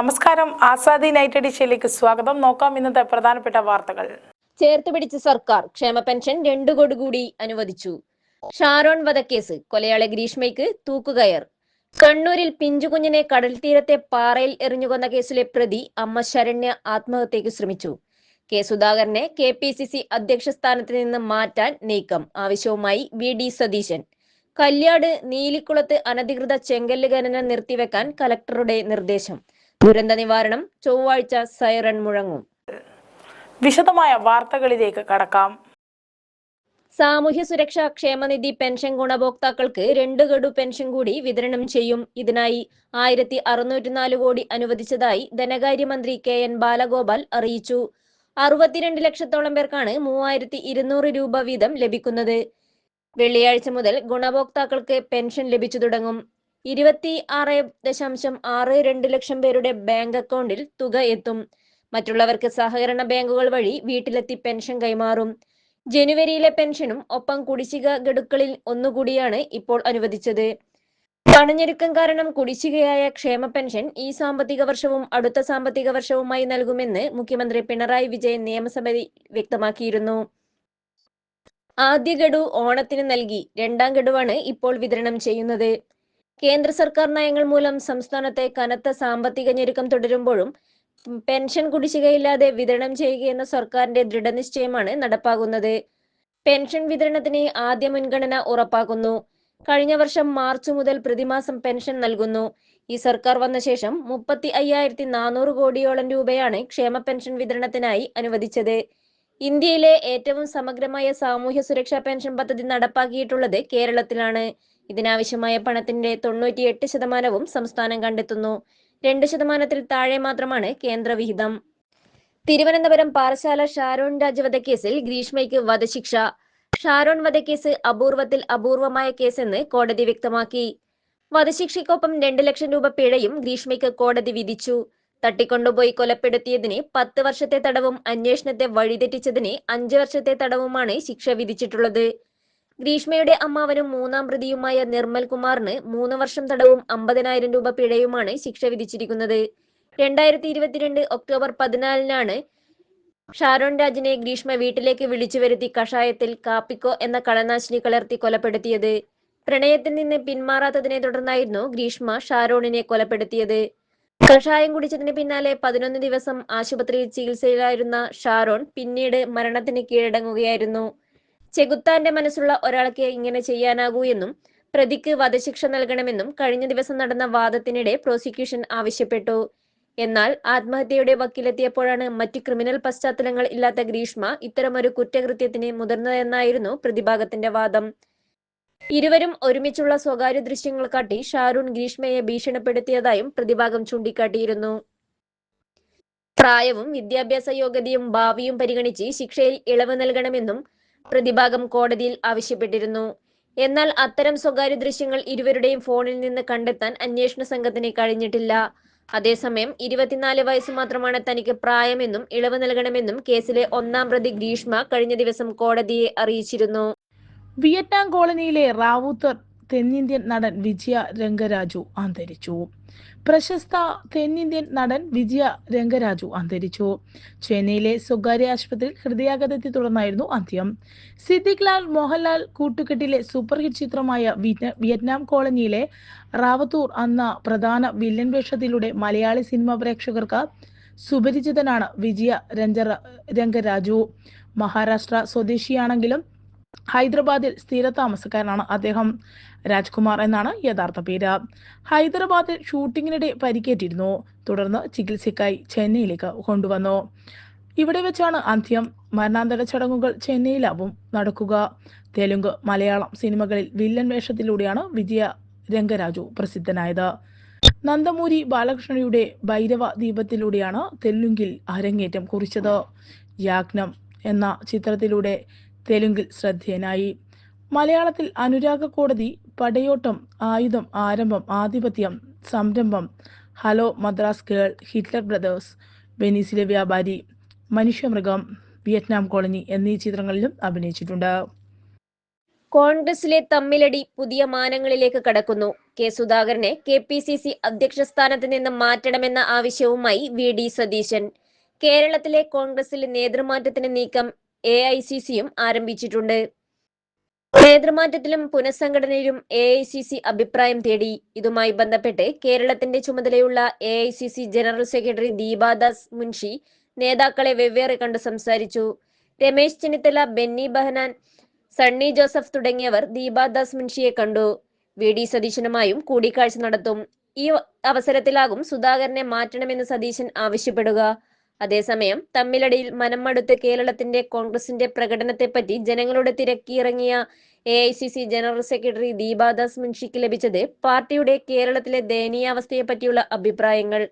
നമസ്കാരം. ആസാദി നൈറ്റ് എഡിഷയിലേക്ക് സ്വാഗതം. നോക്കാം ഇന്നത്തെ പ്രധാനപ്പെട്ട വാർത്തകൾ. ചേർത്ത് പിടിച്ച സർക്കാർ ക്ഷേമ പെൻഷൻ രണ്ടു കോടി കൂടി അനുവദിച്ചു. ഷാരോൺ വധക്കേസ് കൊലയാളി ഗ്രീഷ്മയ്ക്ക് തൂക്കുകയർ. കണ്ണൂരിൽ പിഞ്ചുകുഞ്ഞിനെ കടൽ തീരത്തെ പാറയിൽ എറിഞ്ഞുകൊന്ന കേസിലെ പ്രതി അമ്മ ശരണ്യ ആത്മഹത്യക്ക് ശ്രമിച്ചു. കെ സുധാകരനെ കെ പി സി സി അധ്യക്ഷ സ്ഥാനത്ത് നിന്ന് മാറ്റാൻ നീക്കം. ആവശ്യവുമായി വി ഡി സതീശൻ. കല്യാട് നീലിക്കുളത്ത് അനധികൃത ചെങ്കല്ല് ഖനനം നിർത്തിവെക്കാൻ കലക്ടറുടെ നിർദ്ദേശം. ദുരന്ത നിവാരണം ചൊവ്വാഴ്ച സൈറൺ മുഴങ്ങും. വിശദമായ വാർത്തകളിലേക്ക് കടക്കാം. സാമൂഹ്യ സുരക്ഷാ ക്ഷേമനിധി പെൻഷൻ ഗുണഭോക്താക്കൾക്ക് രണ്ട് ഗഡു പെൻഷൻ കൂടി വിതരണം ചെയ്യും. ഇതിനായി ആയിരത്തി അറുന്നൂറ്റി നാല് കോടി അനുവദിച്ചതായി ധനകാര്യമന്ത്രി കെ എൻ ബാലഗോപാൽ അറിയിച്ചു. അറുപത്തിരണ്ട് ലക്ഷത്തോളം പേർക്കാണ് മൂവായിരത്തി ഇരുന്നൂറ് രൂപ വീതം ലഭിക്കുന്നത്. വെള്ളിയാഴ്ച മുതൽ ഗുണഭോക്താക്കൾക്ക് പെൻഷൻ ലഭിച്ചു തുടങ്ങും. ഇരുപത്തി ആറ് ദശാംശം ആറ് രണ്ട് ലക്ഷം പേരുടെ ബാങ്ക് അക്കൗണ്ടിൽ തുക എത്തും. മറ്റുള്ളവർക്ക് സഹകരണ ബാങ്കുകൾ വഴി വീട്ടിലെത്തി പെൻഷൻ കൈമാറും. ജനുവരിയിലെ പെൻഷനും ഒപ്പം കുടിശ്ശിക ഗഡുക്കളിൽ ഒന്നുകൂടിയാണ് ഇപ്പോൾ അനുവദിച്ചത്. പണഞ്ഞൊരുക്കം കാരണം കുടിശ്ശികയായ ക്ഷേമ പെൻഷൻ ഈ സാമ്പത്തിക വർഷവും അടുത്ത സാമ്പത്തിക വർഷവുമായി നൽകുമെന്ന് മുഖ്യമന്ത്രി പിണറായി വിജയൻ നിയമസഭയിൽ വ്യക്തമാക്കിയിരുന്നു. ആദ്യ ഗഡു ഓണത്തിന് നൽകി. രണ്ടാം ഗഡുവാണ് ഇപ്പോൾ വിതരണം ചെയ്യുന്നത്. കേന്ദ്ര സർക്കാർ നയങ്ങൾ മൂലം സംസ്ഥാനത്തെ കനത്ത സാമ്പത്തിക ഞെരുക്കം തുടരുമ്പോഴും പെൻഷൻ കുടിശ്ശികയില്ലാതെ വിതരണം ചെയ്യുകയെന്ന സർക്കാരിന്റെ ദൃഢനിശ്ചയമാണ് നടപ്പാകുന്നത്. പെൻഷൻ വിതരണത്തിന് ആദ്യ മുൻഗണന ഉറപ്പാക്കുന്നു. കഴിഞ്ഞ വർഷം മാർച്ച് മുതൽ പ്രതിമാസം പെൻഷൻ നൽകുന്നു. ഈ സർക്കാർ വന്ന ശേഷം മുപ്പത്തി അയ്യായിരത്തി നാനൂറ് കോടിയോളം രൂപയാണ് ക്ഷേമ പെൻഷൻ വിതരണത്തിനായി അനുവദിച്ചത്. ഇന്ത്യയിലെ ഏറ്റവും സമഗ്രമായ സാമൂഹ്യ സുരക്ഷാ പെൻഷൻ പദ്ധതി നടപ്പാക്കിയിട്ടുള്ളത് കേരളത്തിലാണ്. ഇതിനാവശ്യമായ പണത്തിന്റെ തൊണ്ണൂറ്റിയെട്ട് ശതമാനവും സംസ്ഥാനം കണ്ടെത്തുന്നു. രണ്ട് ശതമാനത്തിൽ താഴെ മാത്രമാണ് കേന്ദ്ര വിഹിതം. തിരുവനന്തപുരം പാറശാല ഷാരോൺ രാജ് വധക്കേസിൽ ഗ്രീഷ്മയ്ക്ക് വധശിക്ഷ. ഷാരോൺ വധക്കേസ് അപൂർവത്തിൽ അപൂർവമായ കേസെന്ന് കോടതി വ്യക്തമാക്കി. വധശിക്ഷയ്ക്കൊപ്പം രണ്ട് ലക്ഷം രൂപ പിഴയും ഗ്രീഷ്മയ്ക്ക് കോടതി വിധിച്ചു. തട്ടിക്കൊണ്ടുപോയി കൊലപ്പെടുത്തിയതിന് പത്ത് വർഷത്തെ തടവും അന്വേഷണത്തെ വഴിതെറ്റിച്ചതിന് അഞ്ച് വർഷത്തെ തടവുമാണ് ശിക്ഷ വിധിച്ചിട്ടുള്ളത്. ഗ്രീഷ്മയുടെ അമ്മാവനും മൂന്നാം പ്രതിയുമായ നിർമ്മൽ കുമാറിന് മൂന്ന് വർഷം തടവും അമ്പതിനായിരം രൂപ പിഴയുമാണ് ശിക്ഷ വിധിച്ചിരിക്കുന്നത്. രണ്ടായിരത്തി ഇരുപത്തിരണ്ട് ഒക്ടോബർ പതിനാലിനാണ് ഷാരോൺ രാജിനെ ഗ്രീഷ്മ വീട്ടിലേക്ക് വിളിച്ചു വരുത്തി കഷായത്തിൽ കാപ്പിക്കോ എന്ന കളനാശിനി കലർത്തി കൊലപ്പെടുത്തിയത്. പ്രണയത്തിൽ നിന്ന് പിന്മാറാത്തതിനെ തുടർന്നായിരുന്നു ഗ്രീഷ്മ ഷാരോണിനെ കൊലപ്പെടുത്തിയത്. കഷായം കുടിച്ചതിന് പിന്നാലെ പതിനൊന്ന് ദിവസം ആശുപത്രിയിൽ ചികിത്സയിലായിരുന്ന ഷാരോൺ പിന്നീട് മരണത്തിന് കീഴടങ്ങുകയായിരുന്നു. ചെകുത്താന്റെ മനസ്സുള്ള ഒരാൾക്ക് ഇങ്ങനെ ചെയ്യാനാകൂ എന്നും പ്രതിക്ക് വധശിക്ഷ നൽകണമെന്നും കഴിഞ്ഞ ദിവസം നടന്ന വാദത്തിനിടെ പ്രോസിക്യൂഷൻ ആവശ്യപ്പെട്ടു. എന്നാൽ ആത്മഹത്യയുടെ വക്കീലെത്തിയപ്പോഴാണ് മറ്റ് ക്രിമിനൽ പശ്ചാത്തലങ്ങൾ ഇല്ലാത്ത ഗ്രീഷ്മ ഇത്തരമൊരു കുറ്റകൃത്യത്തിന് മുതിർന്നതെന്നായിരുന്നു പ്രതിഭാഗത്തിന്റെ വാദം. ഇരുവരും ഒരുമിച്ചുള്ള സ്വകാര്യ ദൃശ്യങ്ങൾ കാട്ടി ഷാരൂൺ ഗ്രീഷ്മയെ ഭീഷണിപ്പെടുത്തിയതായും പ്രതിഭാഗം ചൂണ്ടിക്കാട്ടിയിരുന്നു. പ്രായവും വിദ്യാഭ്യാസ യോഗ്യതയും ഭാവിയും പരിഗണിച്ച് ശിക്ഷയിൽ ഇളവ് നൽകണമെന്നും പ്രതിഭാഗം കോടതിയിൽ ആവശ്യപ്പെട്ടിരുന്നു. എന്നാൽ അത്തരം സ്വകാര്യ ദൃശ്യങ്ങൾ ഇരുവരുടെയും ഫോണിൽ നിന്ന് കണ്ടെത്താൻ അന്വേഷണ സംഘത്തിന് കഴിഞ്ഞിട്ടില്ല. അതേസമയം ഇരുപത്തിനാല് വയസ്സ് മാത്രമാണ് തനിക്ക് പ്രായമെന്നും ഇളവ് നൽകണമെന്നും കേസിലെ ഒന്നാം പ്രതി ഗ്രീഷ്മ കഴിഞ്ഞ ദിവസം കോടതിയെ അറിയിച്ചിരുന്നു. വിയറ്റ്നാം കോളനിയിലെ റാവുത്തർ തെന്നിന്ത്യൻ നടൻ വിജയ രംഗരാജു അന്തരിച്ചു. പ്രശസ്ത തെന്നിന്ത്യൻ നടൻ വിജയ രംഗരാജു അന്തരിച്ചു. ചെന്നൈയിലെ സ്വകാര്യ ആശുപത്രിയിൽ ഹൃദയാഘാതത്തെ തുടർന്നായിരുന്നു അന്ത്യം. സിദ്ദിഖ് ലാൽ മോഹൻലാൽ കൂട്ടുകെട്ടിലെ സൂപ്പർ ഹിറ്റ് ചിത്രമായ വിയറ്റ്നാം കോളനിയിലെ റാവത്തൂർ എന്ന പ്രധാന വില്ലൻ വേഷത്തിലൂടെ മലയാളി സിനിമാ പ്രേക്ഷകർക്ക് സുപരിചിതനാണ് വിജയ രഞ്ജ രംഗരാജു. മഹാരാഷ്ട്ര സ്വദേശിയാണെങ്കിലും ഹൈദരാബാദിൽ സ്ഥിര താമസക്കാരനാണ് അദ്ദേഹം. രാജ്കുമാർ എന്നാണ് യഥാർത്ഥ പേര്. ഹൈദരാബാദിൽ ഷൂട്ടിങ്ങിനിടെ പരിക്കേറ്റിരുന്നു. തുടർന്ന് ചികിത്സയ്ക്കായി ചെന്നൈയിലേക്ക് കൊണ്ടുവന്നു. ഇവിടെ വെച്ചാണ് അന്ത്യം. മരണാന്തര ചടങ്ങുകൾ ചെന്നൈയിലാവും നടക്കുക. തെലുങ്ക് മലയാളം സിനിമകളിൽ വില്ലൻ വേഷത്തിലൂടെയാണ് വിജയ രംഗരാജു പ്രസിദ്ധനായത്. നന്ദമൂരി ബാലകൃഷ്ണയുടെ ഭൈരവ ദീപത്തിലൂടെയാണ് തെലുങ്കിൽ അരങ്ങേറ്റം കുറിച്ചത്. യാഗ്നം എന്ന ചിത്രത്തിലൂടെ തെലുങ്കിൽ ശ്രദ്ധേയനായി. മലയാളത്തിൽ അനുരാഗ കോടതി പടയോട്ടം ആയുധം ആരംഭം ആധിപത്യം സംരംഭം. Hello Madras girl Hitler brothers. വെനീസിലെ വ്യാപാരി മനുഷ്യമൃഗം വിയറ്റ്നാം കോളനി എന്നീ ചിത്രങ്ങളിലും അഭിനയിച്ചിട്ടുണ്ട്. കോൺഗ്രസിലെ തമ്മിലടി പുതിയ മാനങ്ങളിലേക്ക് കടക്കുന്നു. കെ സുധാകരനെ കെ പി സി സി അധ്യക്ഷ സ്ഥാനത്ത് നിന്ന് മാറ്റണമെന്ന ആവശ്യവുമായി വി ഡി സതീശൻ. കേരളത്തിലെ കോൺഗ്രസിലെ നേതൃമാറ്റത്തിന് നീക്കം എ ഐ സി സിയും ആരംഭിച്ചിട്ടുണ്ട്. നേതൃമാറ്റത്തിലും പുനഃസംഘടനയിലും എ ഐ സി സി അഭിപ്രായം തേടി ഇതുമായി ബന്ധപ്പെട്ട് കേരളത്തിന്റെ ചുമതലയുള്ള A I C C general secretary Deepa Das Munshi നേതാക്കളെ വെവ്വേറെ കണ്ട് സംസാരിച്ചു. രമേശ് ചെന്നിത്തല ബെന്നി ബഹനാൻ സണ്ണി ജോസഫ് തുടങ്ങിയവർ ദീപാദാസ് മുൻഷിയെ കണ്ടു. വി. ഡി. സതീശനുമായും കൂടിക്കാഴ്ച നടത്തും. ഈ അവസരത്തിലാകും സുധാകരനെ മാറ്റണമെന്ന് സതീശൻ ആവശ്യപ്പെടുക. അതേസമയം തമ്മിലടിയിൽ മനം മടുത്ത് കേരളത്തിന്റെ കോൺഗ്രസിന്റെ പ്രകടനത്തെപ്പറ്റി ജനങ്ങളോട് തിരക്കിയിറങ്ങിയ A I C C general secretary Deepa Das മുൻഷിക്ക് ലഭിച്ചത് പാർട്ടിയുടെ കേരളത്തിലെ ദയനീയാവസ്ഥയെപ്പറ്റിയുള്ള അഭിപ്രായങ്ങൾ.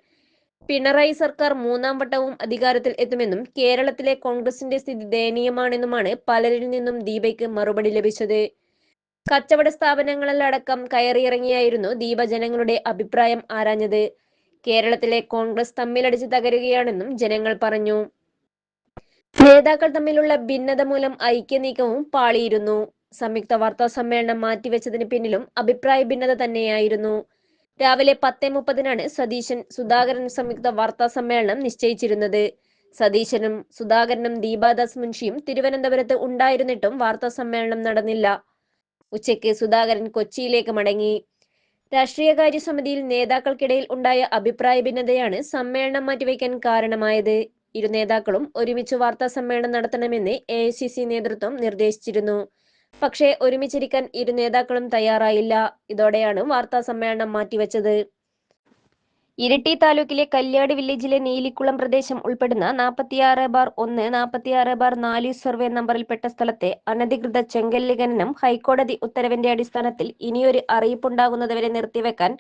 പിണറായി സർക്കാർ മൂന്നാം വട്ടവും അധികാരത്തിൽ എത്തുമെന്നും കേരളത്തിലെ കോൺഗ്രസിന്റെ സ്ഥിതി ദയനീയമാണെന്നുമാണ് പലരിൽ നിന്നും ദീപയ്ക്ക് മറുപടി ലഭിച്ചത്. കച്ചവട സ്ഥാപനങ്ങളിലടക്കം കയറിയിറങ്ങിയായിരുന്നു ദീപ ജനങ്ങളുടെ അഭിപ്രായം ആരാഞ്ഞത്. കേരളത്തിലെ കോൺഗ്രസ് തമ്മിലടിച്ച് തകരുകയാണെന്നും ജനങ്ങൾ പറഞ്ഞു. നേതാക്കൾ തമ്മിലുള്ള ഭിന്നത മൂലം ഐക്യനീക്കവും പാളിയിരുന്നു. സംയുക്ത വാർത്താ സമ്മേളനം മാറ്റിവെച്ചതിന് പിന്നിലും അഭിപ്രായ ഭിന്നത തന്നെയായിരുന്നു. രാവിലെ പത്തേ മുപ്പതിനാണ് സതീശൻ സുധാകരൻ സംയുക്ത വാർത്താ സമ്മേളനം നിശ്ചയിച്ചിരുന്നത്. സതീശനും സുധാകരനും ദീപാദാസ് മുൻഷിയും തിരുവനന്തപുരത്ത് ഉണ്ടായിരുന്നിട്ടും വാർത്താ സമ്മേളനം നടന്നില്ല. ഉച്ചയ്ക്ക് സുധാകരൻ കൊച്ചിയിലേക്ക് മടങ്ങി. രാഷ്ട്രീയകാര്യ സമിതിയിൽ നേതാക്കൾക്കിടയിൽ ഉണ്ടായ അഭിപ്രായ ഭിന്നതയാണ് സമ്മേളനം മാറ്റിവെക്കാൻ കാരണമായത്. ഇരു നേതാക്കളും ഒരുമിച്ച് വാർത്താ സമ്മേളനം നടത്തണമെന്ന് എ നേതൃത്വം നിർദ്ദേശിച്ചിരുന്നു. പക്ഷേ ഒരുമിച്ചിരിക്കാൻ ഇരു നേതാക്കളും തയ്യാറായില്ല. ഇതോടെയാണ് വാർത്താ സമ്മേളനം മാറ്റിവെച്ചത്. ഇരിട്ടി താലൂക്കിലെ കല്യാട് വില്ലേജിലെ നീലിക്കുളം പ്രദേശം ഉൾപ്പെടുന്ന നാൽപ്പത്തിയാറ് ബാർ ഒന്ന് നാൽപ്പത്തിയാറ് ബാർ നാല് സർവേ നമ്പറിൽപ്പെട്ട സ്ഥലത്തെ അനധികൃത ചെങ്കല്ല് ഹൈക്കോടതി ഉത്തരവിന്റെ അടിസ്ഥാനത്തിൽ ഇനിയൊരു അറിയിപ്പുണ്ടാകുന്നതുവരെ നിർത്തിവെക്കാൻ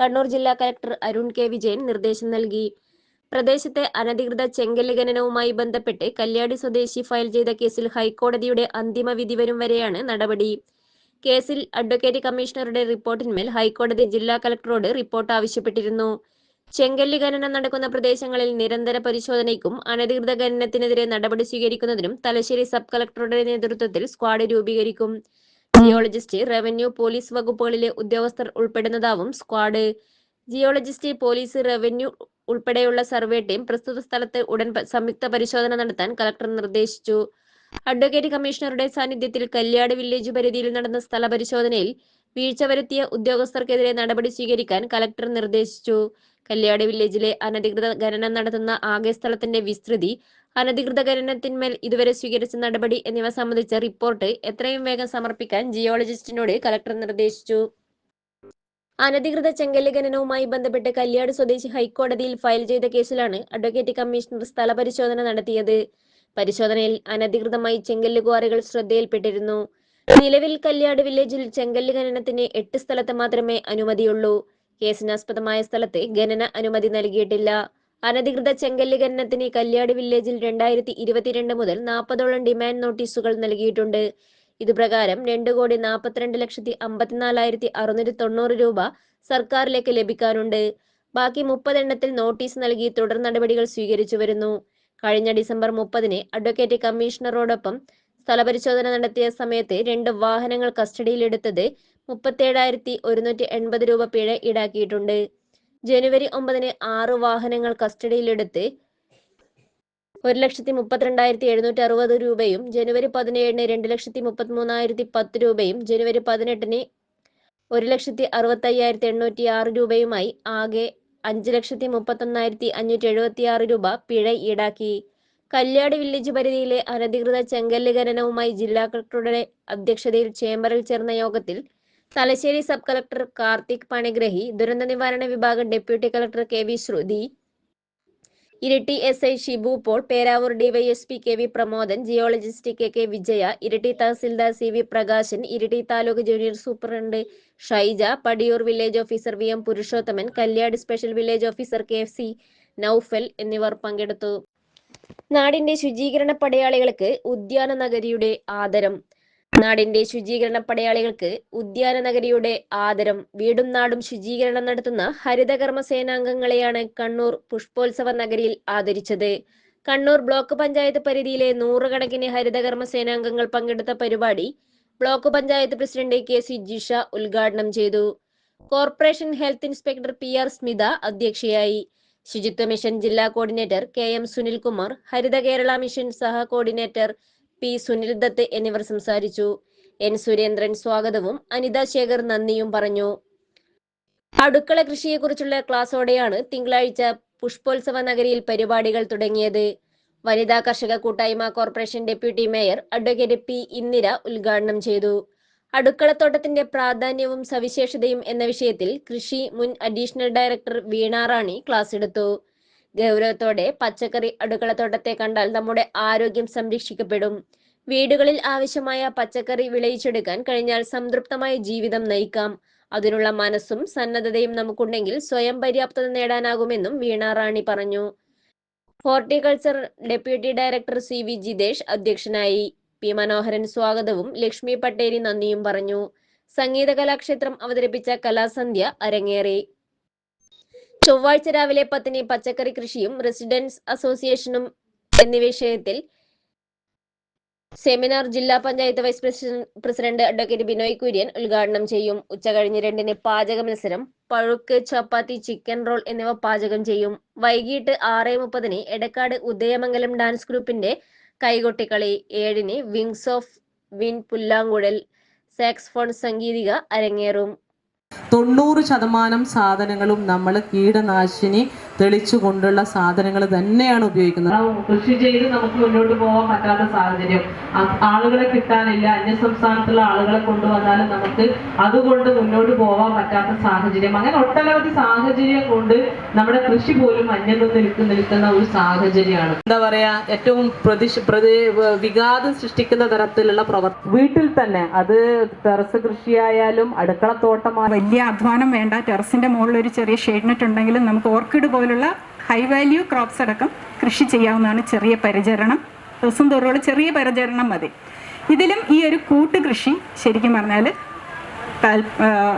കണ്ണൂർ ജില്ലാ കലക്ടർ അരുൺ കെ. വിജയൻ നിർദ്ദേശം നൽകി. പ്രദേശത്തെ അനധികൃത ചെങ്കല്ല് ഖനനവുമായി ബന്ധപ്പെട്ട് കല്യാടി സ്വദേശി ഫയൽ ചെയ്ത കേസിൽ ഹൈക്കോടതിയുടെ അന്തിമ വിധി വരും വരെയാണ് നടപടി. കേസിൽ അഡ്വക്കേറ്റ് കമ്മീഷണറുടെ റിപ്പോർട്ടിന്മേൽ ഹൈക്കോടതി ജില്ലാ കലക്ടറോട് റിപ്പോർട്ട് ആവശ്യപ്പെട്ടിരുന്നു. ചെങ്കല്ല് ഖനനം നടക്കുന്ന പ്രദേശങ്ങളിൽ നിരന്തര പരിശോധനയ്ക്കും അനധികൃത ഖനനത്തിനെതിരെ നടപടി സ്വീകരിക്കുന്നതിനും തലശ്ശേരി സബ് കളക്ടറുടെ നേതൃത്വത്തിൽ സ്ക്വാഡ് രൂപീകരിക്കും. ജിയോളജിസ്റ്റ് റവന്യൂ പോലീസ് വകുപ്പുകളിലെ ഉദ്യോഗസ്ഥർ ഉൾപ്പെടുന്നതാവും സ്ക്വാഡ്. ജിയോളജിസ്റ്റ് പോലീസ് റവന്യൂ ഉൾപ്പെടെയുള്ള സർവേ ടീം പ്രസ്തുത സ്ഥലത്ത് ഉടൻ സംയുക്ത പരിശോധന നടത്താൻ കളക്ടർ നിർദ്ദേശിച്ചു. അഡ്വക്കേറ്റ് കമ്മീഷണറുടെ സാന്നിധ്യത്തിൽ കല്യാട് വില്ലേജ് പരിധിയിൽ നടന്ന സ്ഥല പരിശോധനയിൽ വീഴ്ച വരുത്തിയ ഉദ്യോഗസ്ഥർക്കെതിരെ നടപടി സ്വീകരിക്കാൻ കലക്ടർ നിർദ്ദേശിച്ചു. കല്യാട് വില്ലേജിലെ അനധികൃത ഖനനം നടത്തുന്ന ആകെ സ്ഥലത്തിന്റെ വിസ്തൃതി അനധികൃത ഖനനത്തിന്മേൽ ഇതുവരെ സ്വീകരിച്ച നടപടി എന്നിവ സംബന്ധിച്ച റിപ്പോർട്ട് എത്രയും വേഗം സമർപ്പിക്കാൻ ജിയോളജിസ്റ്റിനോട് കലക്ടർ നിർദ്ദേശിച്ചു. അനധികൃത ചെങ്കല്ല് ഖനനവുമായി ബന്ധപ്പെട്ട് കല്യാട് സ്വദേശി ഹൈക്കോടതിയിൽ ഫയൽ ചെയ്ത കേസിലാണ് അഡ്വക്കേറ്റ് കമ്മീഷണർ സ്ഥലപരിശോധന നടത്തിയത്. പരിശോധനയിൽ അനധികൃതമായി ചെങ്കല്ല് ക്വാറികൾ ശ്രദ്ധയിൽപ്പെട്ടിരുന്നു. നിലവിൽ കല്യാട് വില്ലേജിൽ ചെങ്കല്ല് ഖനനത്തിന് എട്ട് സ്ഥലത്ത് മാത്രമേ അനുമതിയുള്ളൂ. കേസിനാസ്പദമായ സ്ഥലത്ത് ഖനന അനുമതി നൽകിയിട്ടില്ല. അനധികൃത ചെങ്കല്ല് ഖനനത്തിന് കല്യാട് വില്ലേജിൽ രണ്ടായിരത്തി ഇരുപത്തിരണ്ട് മുതൽ നാൽപ്പതോളം ഡിമാൻഡ് നോട്ടീസുകൾ നൽകിയിട്ടുണ്ട്. ഇതുപ്രകാരം രണ്ട് കോടി നാൽപ്പത്തിരണ്ട് ലക്ഷത്തി അമ്പത്തിനാലായിരത്തി അറുന്നൂറ്റി തൊണ്ണൂറ് രൂപ സർക്കാരിലേക്ക് ലഭിക്കാനുണ്ട്. ബാക്കി മുപ്പതെണ്ണത്തിൽ നോട്ടീസ് നൽകി തുടർ നടപടികൾ സ്വീകരിച്ചു വരുന്നു. കഴിഞ്ഞ ഡിസംബർ മുപ്പതിന് അഡ്വക്കേറ്റ് കമ്മീഷണറോടൊപ്പം സ്ഥലപരിശോധന നടത്തിയ സമയത്ത് രണ്ട് വാഹനങ്ങൾ കസ്റ്റഡിയിലെടുത്തത് മുപ്പത്തേഴായിരത്തി ഒരുന്നൂറ്റി എൺപത് രൂപ പിഴ ഈടാക്കിയിട്ടുണ്ട്. ജനുവരി ഒമ്പതിന് ആറ് വാഹനങ്ങൾ കസ്റ്റഡിയിലെടുത്ത് ഒരു ലക്ഷത്തി മുപ്പത്തിരണ്ടായിരത്തി എഴുന്നൂറ്റി അറുപത് രൂപയും ജനുവരി പതിനേഴിന് രണ്ട് ലക്ഷത്തി മുപ്പത്തി മൂന്നായിരത്തി പത്ത് രൂപയും ജനുവരി പതിനെട്ടിന് ഒരു ലക്ഷത്തി അറുപത്തയ്യായിരത്തി എണ്ണൂറ്റി ആറ് രൂപയുമായി ആകെ അഞ്ച് ലക്ഷത്തി മുപ്പത്തൊന്നായിരത്തി അഞ്ഞൂറ്റി എഴുപത്തി ആറ് രൂപ പിഴ ഈടാക്കി. കല്യാട് വില്ലേജ് പരിധിയിലെ അനധികൃത ചെങ്കല്ല് ഖനനവുമായി ജില്ലാ കളക്ടറുടെ അധ്യക്ഷതയിൽ ചേംബറിൽ ചേർന്ന യോഗത്തിൽ തലശ്ശേരി സബ് കളക്ടർ കാർത്തിക് പണിഗ്രഹി ദുരന്ത നിവാരണ വിഭാഗം deputy collector K V Sruthi Iritty S I Shibu Paul Peravoor DYSP K V Pramodan geologist K K Vijaya Iritty tahsildar C V Prakashan Iritty taluk junior superintendent Shyja Padiyoor village officer V M Purushothaman Kalyad special village officer K C Noufal എന്നിവർ പങ്കെടുത്തു. നാടിന്റെ ശുചീകരണ പടയാളികൾക്ക് ഉദ്യാന നഗരിയുടെ ആദരം. നാടിന്റെ ശുചീകരണ പടയാളികൾക്ക് ഉദ്യാന നഗരിയുടെ ആദരം. വീടും നാടും ശുചീകരണം നടത്തുന്ന ഹരിതകർമ്മ സേനാംഗങ്ങളെയാണ് കണ്ണൂർ പുഷ്പോത്സവ നഗരിയിൽ ആദരിച്ചത്. കണ്ണൂർ ബ്ലോക്ക് പഞ്ചായത്ത് പരിധിയിലെ നൂറുകണക്കിന് ഹരിതകർമ്മ സേനാംഗങ്ങൾ പങ്കെടുത്ത പരിപാടി block panchayat president K C Jisha ഉദ്ഘാടനം ചെയ്തു. Corporation health inspector P R Smitha അധ്യക്ഷയായി. ശുചിത്വ മിഷൻ ജില്ലാ കോർഡിനേറ്റർ കെ എം സുനിൽകുമാർ ഹരിത കേരള മിഷൻ സഹ കോർഡിനേറ്റർ പി സുനിൽ ദത്ത് എന്നിവർ സംസാരിച്ചു. എൻ സുരേന്ദ്രൻ സ്വാഗതവും അനിത ശേഖർ നന്ദിയും പറഞ്ഞു. അടുക്കള കൃഷിയെക്കുറിച്ചുള്ള ക്ലാസോടെയാണ് തിങ്കളാഴ്ച പുഷ്പോത്സവ നഗരിയിൽ പരിപാടികൾ തുടങ്ങിയത്. വനിതാ കർഷക കൂട്ടായ്മ corporation deputy mayor advocate P Indira ഉദ്ഘാടനം ചെയ്തു. അടുക്കളത്തോട്ടത്തിന്റെ പ്രാധാന്യവും സവിശേഷതയും എന്ന വിഷയത്തിൽ കൃഷി മുൻ അഡീഷണൽ ഡയറക്ടർ വീണാറാണി ക്ലാസ് എടുത്തു. ഗൗരവത്തോടെ പച്ചക്കറി അടുക്കളത്തോട്ടത്തെ കണ്ടാൽ നമ്മുടെ ആരോഗ്യം സംരക്ഷിക്കപ്പെടും. വീടുകളിൽ ആവശ്യമായ പച്ചക്കറി വിളയിച്ചെടുക്കാൻ കഴിഞ്ഞാൽ സംതൃപ്തമായ ജീവിതം നയിക്കാം. അതിനുള്ള മനസ്സും സന്നദ്ധതയും നമുക്കുണ്ടെങ്കിൽ സ്വയം പര്യാപ്തത നേടാനാകുമെന്നും വീണ റാണി പറഞ്ഞു. Horticulture deputy director C V Jithesh അധ്യക്ഷനായി. പി മനോഹരൻ സ്വാഗതവും ലക്ഷ്മി പട്ടേരി നന്ദിയും പറഞ്ഞു. സംഗീത കലാക്ഷേത്രം അവതരിപ്പിച്ച കലാസന്ധ്യ അരങ്ങേറി. ചൊവ്വാഴ്ച രാവിലെ പത്തിന് പച്ചക്കറി കൃഷിയും റെസിഡൻസ് അസോസിയേഷനും എന്നീ വിഷയത്തിൽ സെമിനാർ ജില്ലാ panchayat vice president advocate Binoy Kurian ഉദ്ഘാടനം ചെയ്യും. ഉച്ചകഴിഞ്ഞ് രണ്ടിന് പാചക മത്സരം പഴുക്ക് ചപ്പാത്തി ചിക്കൻ റോൾ എന്നിവ പാചകം ചെയ്യും. വൈകിട്ട് ആറ് മുപ്പതിന് എടക്കാട് ഉദയമംഗലം ഡാൻസ് ഗ്രൂപ്പിന്റെ കൈകൊട്ടിക്കളി. ഏഴിന് വിങ്സ് ഓഫ് വിൻ പുല്ലാങ്കുഴൽ സാക്സ്ഫോൺ സംഗീതിക അരങ്ങേറും. തൊണ്ണൂറ് ശതമാനം സാധനങ്ങളും നമ്മൾ കീടനാശിനി തെളിച്ചു കൊണ്ടുള്ള സാധനങ്ങൾ തന്നെയാണ് ഉപയോഗിക്കുന്നത്. ആ കൃഷി ചെയ്ത് നമുക്ക് മുന്നോട്ട് പോകാൻ പറ്റാത്ത സാഹചര്യം. ആളുകളെ കിട്ടാനില്ല അന്യ സംസ്ഥാനത്തുള്ള ആളുകളെ കൊണ്ടുവന്നാലും നമുക്ക് അതുകൊണ്ട് മുന്നോട്ട് പോകാൻ പറ്റാത്ത സാഹചര്യം. അങ്ങനെ ഒട്ടനവധി സാഹചര്യം കൊണ്ട് നമ്മുടെ കൃഷി പോലും അന്യം നിന്ന് നിൽക്കുന്ന നിൽക്കുന്ന ഒരു സാഹചര്യമാണ്. എന്താ പറയാ ഏറ്റവും പ്രതിഷ പ്രതി വിഘാതം സൃഷ്ടിക്കുന്ന തരത്തിലുള്ള പ്രവർത്തനം വീട്ടിൽ തന്നെ അത് ടെറസ് കൃഷിയായാലും അടുക്കളത്തോട്ടമായാലും വലിയ അധ്വാനം വേണ്ട. ടെറസിന്റെ മുകളിൽ ഒരു ചെറിയ ഷെയ്ഡ് നെറ്റ് ഉണ്ടെങ്കിലും നമുക്ക് ഓർക്കിഡ് പോലുള്ള ഹൈ വാല്യൂ ക്രോപ്സ് അടക്കം കൃഷി ചെയ്യാവുന്നതാണ് ചെറിയ പരിചരണം. ദിവസം തോറുള്ള ചെറിയ പരിചരണം മതി. ഇതിലും ഈ ഒരു കൂട്ടുകൃഷി ശരിക്കും പറഞ്ഞാൽ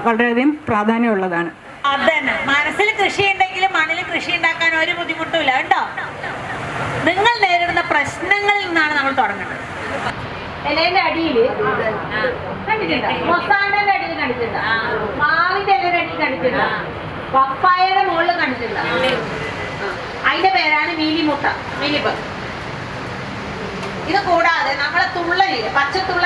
വളരെയധികം പ്രാധാന്യമുള്ളതാണ്. അതന്നെ. മനസ്സിൽ കൃഷി ഉണ്ടെങ്കിൽ മണ്ണിൽ കൃഷി ഉണ്ടാക്കാൻ ഒരു ബുദ്ധിമുട്ടുമില്ല കേട്ടോ? നിങ്ങൾ നേരിടുന്ന പ്രശ്നങ്ങളിൽ നിന്നാണ് നമ്മൾ തുടങ്ങുന്നത്. ഇലേന്റെ അടിയിൽ കണ്ടിട്ടുണ്ടോ? മൊസാണ്ടന്റെ അടിയിൽ കണ്ടിട്ടുണ്ട്? മാവിന്റെ ഇലയുടെ അടിയിൽ കണ്ടിട്ടുണ്ട്? പപ്പായയുടെ മുകളിൽ കണ്ടിട്ടുണ്ട്? അതിന്റെ പേരാണ് മീലിമുട്ട. മീലിപ്പ് ഇത് കൂടാതെ നമ്മളെ തുള്ളലിൽ പച്ചത്തുള്ളൻ എന്ന് പറഞ്ഞാൽ നമ്മൾ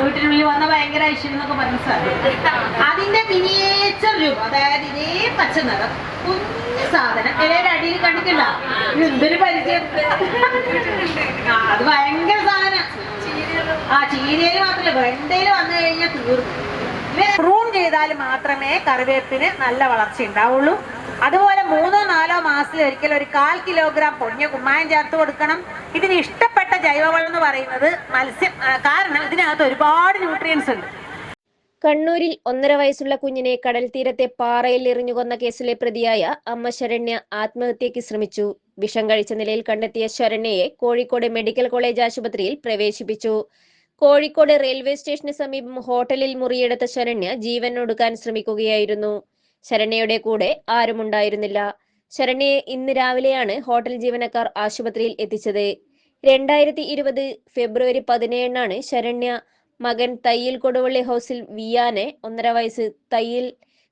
വീട്ടിനുള്ളിൽ വന്ന ഭയങ്കര ഐശ്വര്യം എന്നൊക്കെ പറഞ്ഞ സാധനം അതിന്റെ മിനിയേച്ചർ രൂപം അതായത് ഇതേ പച്ച നിറം കുഞ്ഞു സാധനം. ഇലയുടെ അടിയിൽ കണ്ടിട്ടില്ല? എന്തൊരു പരിചയം? അത് ഭയങ്കര സാധനം. ആ ചീരയിൽ മാത്രമല്ല വെണ്ടയിൽ വന്നു കഴിഞ്ഞാൽ തീർന്നു. പ്രൂൺ ചെയ്താൽ മാത്രമേ കറിവേപ്പിന് നല്ല വളർച്ച ഉണ്ടാവുള്ളൂ. അതുപോലെ മൂന്നോ നാലോ മാസത്തിൽ ഒരിക്കൽ ഒരു കാൽ കിലോഗ്രാം പൊടിഞ്ഞ കുമ്മായം ചേർത്ത് കൊടുക്കണം. ഇതിന് ഇഷ്ടപ്പെട്ട ജൈവവളം എന്ന് പറയുന്നത് മത്സ്യം കാരണം ഇതിനകത്ത് ഒരുപാട് ന്യൂട്രിയൻസ് ഉണ്ട്. കണ്ണൂരിൽ ഒന്നര വയസ്സുള്ള കുഞ്ഞിനെ കടൽ തീരത്തെ പാറയിൽ എറിഞ്ഞുകൊന്ന കേസിലെ പ്രതിയായ അമ്മ ശരണ്യ ആത്മഹത്യയ്ക്ക് ശ്രമിച്ചു. വിഷം കഴിച്ച നിലയിൽ കണ്ടെത്തിയ ശരണ്യയെ കോഴിക്കോട് മെഡിക്കൽ കോളേജ് ആശുപത്രിയിൽ പ്രവേശിപ്പിച്ചു. കോഴിക്കോട് റെയിൽവേ സ്റ്റേഷന് സമീപം ഹോട്ടലിൽ മുറിയെടുത്ത ശരണ്യ ജീവൻ ഒടുക്കാൻ ശ്രമിക്കുകയായിരുന്നു. ശരണ്യയുടെ കൂടെ ആരുമുണ്ടായിരുന്നില്ല ശരണ്യയെ ഇന്ന് രാവിലെയാണ് ഹോട്ടൽ ജീവനക്കാർ ആശുപത്രിയിൽ എത്തിച്ചത്. രണ്ടായിരത്തി ഇരുപത് ഫെബ്രുവരി പതിനേഴിനാണ് ശരണ്യ മകൻ തയ്യിൽ കൊടുവള്ളി ഹൗസിൽ വിയാനെ ഒന്നര വയസ്സ് തയ്യിൽ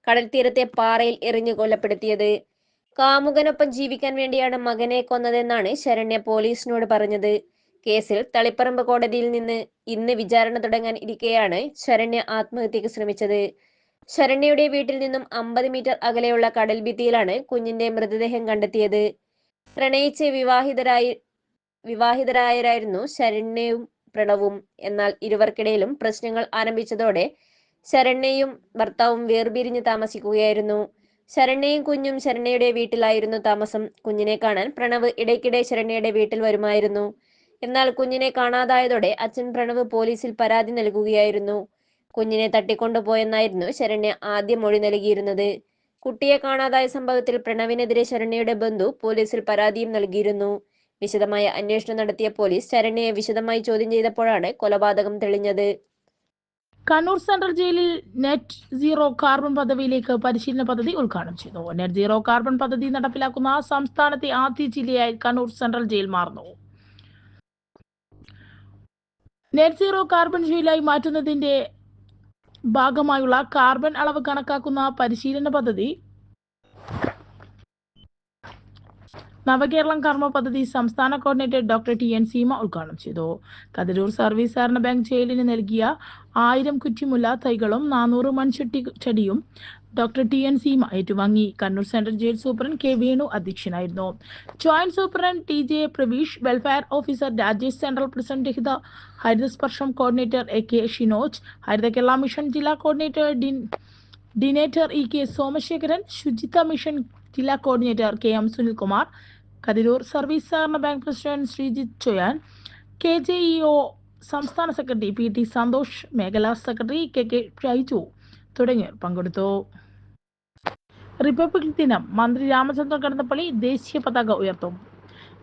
കടൽ തീരത്തെ പാറയിൽ എറിഞ്ഞു കൊലപ്പെടുത്തിയത്. കാമുകനൊപ്പം ജീവിക്കാൻ വേണ്ടിയാണ് മകനെ കൊന്നതെന്നാണ് ശരണ്യ പോലീസിനോട് പറഞ്ഞത്. കേസിൽ തളിപ്പറമ്പ് കോടതിയിൽ നിന്ന് ഇന്ന് വിചാരണ തുടങ്ങാൻ ഇരിക്കെയാണ് ശരണ്യ ആത്മഹത്യക്ക് ശ്രമിച്ചത്. ശരണ്യയുടെ വീട്ടിൽ നിന്നും അമ്പത് മീറ്റർ അകലെയുള്ള കടൽ ഭിത്തിയിലാണ് കുഞ്ഞിന്റെ മൃതദേഹം കണ്ടെത്തിയത്. പ്രണയിച്ച് വിവാഹിതരായി വിവാഹിതരായരായിരുന്നു ശരണ്യയും പ്രണവും. എന്നാൽ ഇരുവർക്കിടയിലും പ്രശ്നങ്ങൾ ആരംഭിച്ചതോടെ ശരണ്യയും ഭർത്താവും വേർപിരിഞ്ഞ് താമസിക്കുകയായിരുന്നു. ശരണ്യയും കുഞ്ഞും ശരണ്യയുടെ വീട്ടിലായിരുന്നു താമസം. കുഞ്ഞിനെ കാണാൻ പ്രണവ് ഇടയ്ക്കിടെ ശരണ്യയുടെ വീട്ടിൽ വരുമായിരുന്നു. എന്നാൽ കുഞ്ഞിനെ കാണാതായതോടെ അച്ഛൻ പ്രണവ് പോലീസിൽ പരാതി നൽകുകയായിരുന്നു. കുഞ്ഞിനെ തട്ടിക്കൊണ്ടുപോയെന്നായിരുന്നു ശരണ്യ ആദ്യം മൊഴി നൽകിയിരുന്നത്. കുട്ടിയെ കാണാതായ സംഭവത്തിൽ പ്രണവിനെതിരെ ശരണ്യയുടെ ബന്ധു പോലീസിൽ പരാതിയും നൽകിയിരുന്നു. വിശദമായ അന്വേഷണം നടത്തിയ പോലീസ് ശരണ്യയെ വിശദമായി ചോദ്യം ചെയ്തപ്പോഴാണ് കൊലപാതകം തെളിഞ്ഞത്. കണ്ണൂർ സെൻട്രൽ ജയിലിൽ നെറ്റ് സീറോ കാർബൺ പദവിയിലേക്ക് പരിശീലന പദ്ധതി ഉദ്ഘാടനം ചെയ്തു. നെറ്റ് സീറോ കാർബൺ പദ്ധതി നടപ്പിലാക്കുന്ന സംസ്ഥാനത്തെ ആദ്യ ജില്ലയായി കണ്ണൂർ സെൻട്രൽ ജയിൽ മാറുന്നു. നെറ്റ് സീറോ കാർബൺ ജയിലായി മാറ്റുന്നതിന്റെ ഭാഗമായുള്ള കാർബൺ അളവ് കണക്കാക്കുന്ന പരിശീലന പദ്ധതി നവകേരളം കർമ്മ പദ്ധതി സംസ്ഥാന coordinator doctor T N Seema ഉദ്ഘാടനം ചെയ്തു. കതിരൂർ സർവീസ് സഹകരണ ബാങ്ക് ജയിലിന് നൽകിയ ആയിരം കുറ്റിമുല്ല തൈകളും നാനൂറ് മൺചട്ടി ചെടിയും ഡോക്ടർ ടി എൻ സീമ ഏറ്റുവാങ്ങി. Kannur central jail superintendent K Venu അധ്യക്ഷനായിരുന്നു. Joint superintendent T J Praveesh welfare officer Rajesh central president രഹിത ഹരിതസ്പർശം coordinator A K Shinoj Haritha Kerala mission ജില്ലാ കോർഡിനേറ്റർ ഡിൻ ഡിനേറ്റർ ഇ കെ സോമശേഖരൻ ശുചിത്വ മിഷൻ ജില്ലാ coordinator K M Sunilkumar Kathirur service സഹകരണ bank president Sreejith Choyan K J E O സംസ്ഥാന secretary P T Santhosh മേഖലാ സെക്രട്ടറി കെ കെ ഷൈജു തുടങ്ങിയവർ പങ്കെടുത്തു. റിപ്പബ്ലിക് ദിനം മന്ത്രി രാമചന്ദ്രൻ കടന്നപ്പള്ളി ദേശീയ പതാക ഉയർത്തും.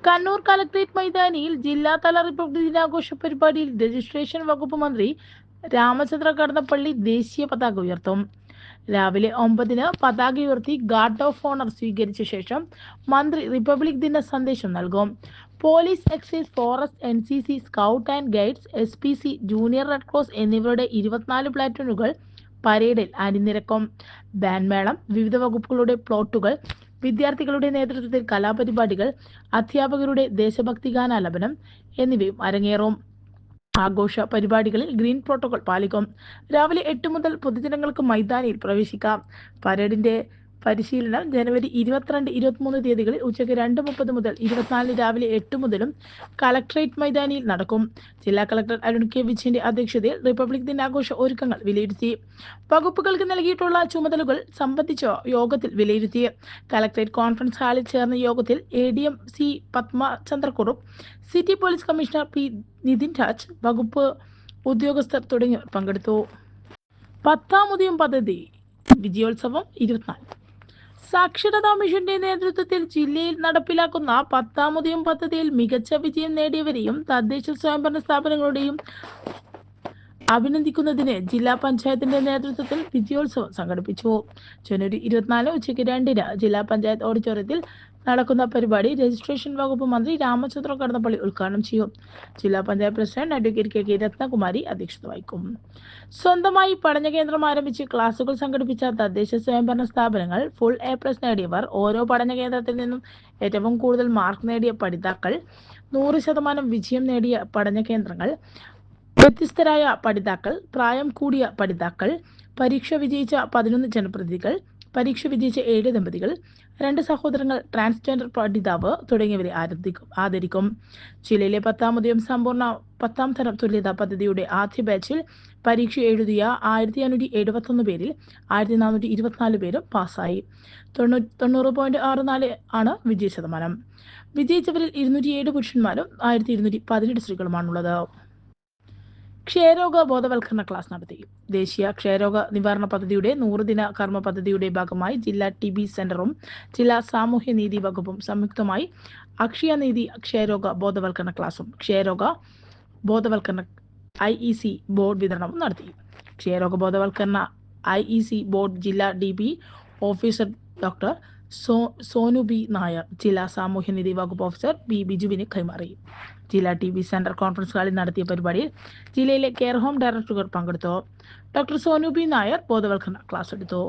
കണ്ണൂർ കലക്ട്രേറ്റ് മൈതാനിയിൽ ജില്ലാതല റിപ്പബ്ലിക് ദിനാഘോഷ പരിപാടിയിൽ രജിസ്ട്രേഷൻ വകുപ്പ് മന്ത്രി രാമചന്ദ്ര കടന്നപ്പള്ളി ദേശീയ പതാക ഉയർത്തും. രാവിലെ ഒമ്പതിന് പതാക ഉയർത്തി ഗാർഡ് ഓഫ് ഓണർ സ്വീകരിച്ച ശേഷം മന്ത്രി റിപ്പബ്ലിക് ദിന സന്ദേശം നൽകും. Police excise forest N C C scout and guides S P C junior red cross എന്നിവരുടെ ഇരുപത്തിനാല് പ്ലാറ്റൂണുകൾ പരേഡിൽ അണിനിരക്കും. ബാൻമേളം വിവിധ വകുപ്പുകളുടെ പ്ലോട്ടുകൾ വിദ്യാർത്ഥികളുടെ നേതൃത്വത്തിൽ കലാപരിപാടികൾ അധ്യാപകരുടെ ദേശഭക്തി ഗാനാലപനം എന്നിവയും അരങ്ങേറും. ആഘോഷ പരിപാടികളിൽ ഗ്രീൻ പ്രോട്ടോകോൾ പാലിക്കും. രാവിലെ എട്ട് മുതൽ പൊതുജനങ്ങൾക്ക് മൈതാനിയിൽ പ്രവേശിക്കാം. പരേഡിന്റെ പരിശീലനം ജനുവരി ഇരുപത്തിരണ്ട് ഇരുപത്തിമൂന്ന് തീയതികളിൽ ഉച്ചയ്ക്ക് രണ്ട് മുപ്പത് മുതൽ ഇരുപത്തിനാലിന് രാവിലെ എട്ട് മുതലും കളക്ടറേറ്റ് മൈതാനിയിൽ നടക്കും. ജില്ലാ കളക്ടർ അരുൺ കെ വിജയന്റെ അധ്യക്ഷതയിൽ റിപ്പബ്ലിക് ദിനാഘോഷ ഒരുക്കങ്ങൾ വിലയിരുത്തി. വകുപ്പുകൾക്ക് നൽകിയിട്ടുള്ള ചുമതലകൾ സംബന്ധിച്ച യോഗത്തിൽ വിലയിരുത്തി. കളക്ടറേറ്റ് കോൺഫറൻസ് ഹാളിൽ ചേർന്ന യോഗത്തിൽ A D M C Padmachandra Kurup city police commissioner P Nithin Raj വകുപ്പ് ഉദ്യോഗസ്ഥർ തുടങ്ങിയവർ പങ്കെടുത്തു. പത്താമുദയം പദ്ധതി വിജയോത്സവം ഇരുപത്തിനാല്. സാക്ഷരതാ മിഷന്റെ നേതൃത്വത്തിൽ ജില്ലയിൽ നടപ്പിലാക്കുന്ന പത്താമുദയം പദ്ധതിയിൽ മികച്ച വിജയം നേടിയവരെയും തദ്ദേശ സ്വയംഭരണ സ്ഥാപനങ്ങളുടെയും അഭിനന്ദിക്കുന്നതിന് ജില്ലാ പഞ്ചായത്തിന്റെ നേതൃത്വത്തിൽ വിജയോത്സവം സംഘടിപ്പിച്ചു. ജനുവരി ഇരുപത്തിനാല് ഉച്ചയ്ക്ക് രണ്ടിന് ജില്ലാ പഞ്ചായത്ത് ഓഡിറ്റോറിയത്തിൽ നടക്കുന്ന പരിപാടി രജിസ്ട്രേഷൻ വകുപ്പ് മന്ത്രി രാമചന്ദ്ര കടന്നപ്പള്ളി ഉദ്ഘാടനം ചെയ്യും. ജില്ലാ panchayat president advocate K K Rathnakumari അധ്യക്ഷത വഹിക്കും. സ്വന്തമായി പഠന കേന്ദ്രം ആരംഭിച്ച് ക്ലാസുകൾ സംഘടിപ്പിച്ച തദ്ദേശ സ്വയംഭരണ സ്ഥാപനങ്ങൾ ഫുൾ എ പ്ലസ് നേടിയവർ ഓരോ പഠന കേന്ദ്രത്തിൽ നിന്നും ഏറ്റവും കൂടുതൽ മാർക്ക് നേടിയ പഠിതാക്കൾ നൂറ് ശതമാനം വിജയം നേടിയ പഠന കേന്ദ്രങ്ങൾ വ്യത്യസ്തരായ പഠിതാക്കൾ പ്രായം കൂടിയ പഠിതാക്കൾ പരീക്ഷ വിജയിച്ച പതിനൊന്ന് ജനപ്രതിനിധികൾ പരീക്ഷ വിജയിച്ച ഏഴ് ദമ്പതികൾ രണ്ട് സഹോദരങ്ങൾ ട്രാൻസ്ജെൻഡർ പഠിതാവ് തുടങ്ങിയവരെ ആരാധിക്കും ആദരിക്കും. ജില്ലയിലെ പത്താമതയും സമ്പൂർണ പത്താം തരം തുല്യതാ പദ്ധതിയുടെ ആദ്യ ബാച്ചിൽ പരീക്ഷ എഴുതിയ ആയിരത്തി അഞ്ഞൂറ്റി എഴുപത്തൊന്ന് പേരിൽ ആയിരത്തി നാനൂറ്റി ഇരുപത്തിനാല് പേരും പാസ്സായി. തൊണ്ണൂ തൊണ്ണൂറ് പോയിന്റ് ആറ് നാല് ആണ് വിജയ ശതമാനം വിജയിച്ചവരിൽ ഇരുന്നൂറ്റി ഏഴ് പുരുഷന്മാരും ആയിരത്തി ഇരുന്നൂറ്റി പതിനെട്ട് സ്ത്രീകളുമാണുള്ളത്. ക്ഷയരോഗ ബോധവൽക്കരണ ക്ലാസ് നടത്തി. ദേശീയ ക്ഷയരോഗ നിവാരണ പദ്ധതിയുടെ നൂറ് ദിന കർമ്മ പദ്ധതിയുടെ ഭാഗമായി ജില്ലാ ടി ബി സെന്ററും ജില്ലാ സാമൂഹ്യ നീതി വകുപ്പും സംയുക്തമായി അക്ഷയ നീതി ക്ഷയരോഗ ബോധവൽക്കരണ ക്ലാസും ക്ഷയരോഗ ബോധവൽക്കരണ ഐ ഇ സി ബോർഡ് വിതരണവും നടത്തി. ക്ഷയരോഗ ബോധവൽക്കരണ ഐ ഇ സി ബോർഡ് ജില്ലാ ഡി ബി ഓഫീസർ ഡോക്ടർ സോ സോനു ബി നായർ ജില്ലാ സാമൂഹ്യനീതി വകുപ്പ് ഓഫീസർ ബി ബിജുവിന് കൈമാറി. ജില്ലാ ടി വി സെന്റർ കോൺഫറൻസ് ഹാളിൽ നടത്തിയ പരിപാടിയിൽ ജില്ലയിലെ കെയർ ഹോം ഡയറക്ടറുകൾ പങ്കെടുത്തു. ഡോക്ടർ സോനു ബി നായർ ബോധവൽക്കരണ ക്ലാസ് എടുത്തു.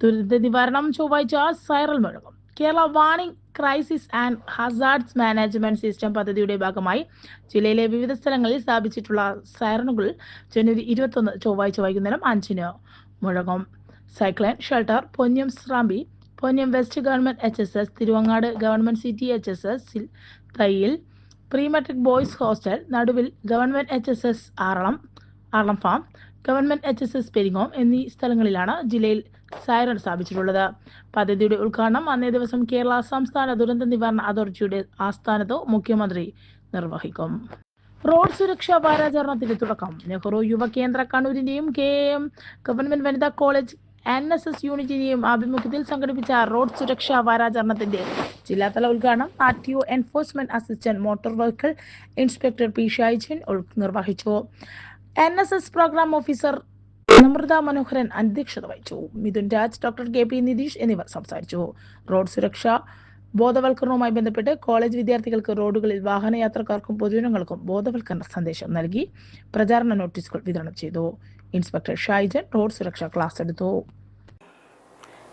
ദുരന്ത നിവാരണം ചൊവ്വാഴ്ച സൈറൽ മുഴങ്ങും. Kerala warning crisis and hazards management system പദ്ധതിയുടെ ഭാഗമായി ജില്ലയിലെ വിവിധ സ്ഥലങ്ങളിൽ സ്ഥാപിച്ചിട്ടുള്ള സൈറണുകൾ ജനുവരി ഇരുപത്തൊന്ന് ചൊവ്വാഴ്ച വൈകുന്നേരം അഞ്ചിന് മുഴങ്ങും. Cyclone shelter Ponniyam Srambi Ponnam west government H S S Thiruvangad government city H S S Thayyil pre matric boys hostel Naduvil government H S S Aralam Aralam farm government H S S Peringome എന്നീ സ്ഥലങ്ങളിലാണ് ജില്ലയിൽ siren സ്ഥാപിച്ചിട്ടുള്ളത്. പദ്ധതിയുടെ ഉദ്ഘാടനം അന്നേ ദിവസം കേരള സംസ്ഥാന ദുരന്ത നിവാരണ അതോറിറ്റിയുടെ ആസ്ഥാനത്ത് മുഖ്യമന്ത്രി നിർവഹിക്കും. റോഡ് സുരക്ഷാ വാരാചരണത്തിന് തുടക്കം. നെഹ്റു യുവകേന്ദ്ര കണ്ണൂരിന്റെയും കെ എം ഗവൺമെന്റ് വനിതാ കോളേജ് എൻ എസ് എസ് യൂണിറ്റിന്റെയും ആഭിമുഖ്യത്തിൽ സംഘടിപ്പിച്ച റോഡ് സുരക്ഷാ വാരാചരണത്തിന്റെ ജില്ലാതല ഉദ്ഘാടനം R T O enforcement assistant motor vehicle inspector P Shyjan നിർവഹിച്ചു. N S S programme officer Namratha Manoharan അധ്യക്ഷത വഹിച്ചു. Mithun Raj doctor K P Nitheesh എന്നിവർ സംസാരിച്ചു. റോഡ് സുരക്ഷ ബോധവൽക്കരണവുമായി ബന്ധപ്പെട്ട് കോളേജ് വിദ്യാർത്ഥികൾക്ക് റോഡുകളിൽ വാഹനയാത്രക്കാർക്കും പൊതുജനങ്ങൾക്കും ബോധവൽക്കരണ സന്ദേശം നൽകി പ്രചാരണ നോട്ടീസുകൾ വിതരണം ചെയ്തു. ഇൻസ്പെക്ടർ ഷൈജൻ റോഡ് സുരക്ഷാ ക്ലാസ് എടുത്തു.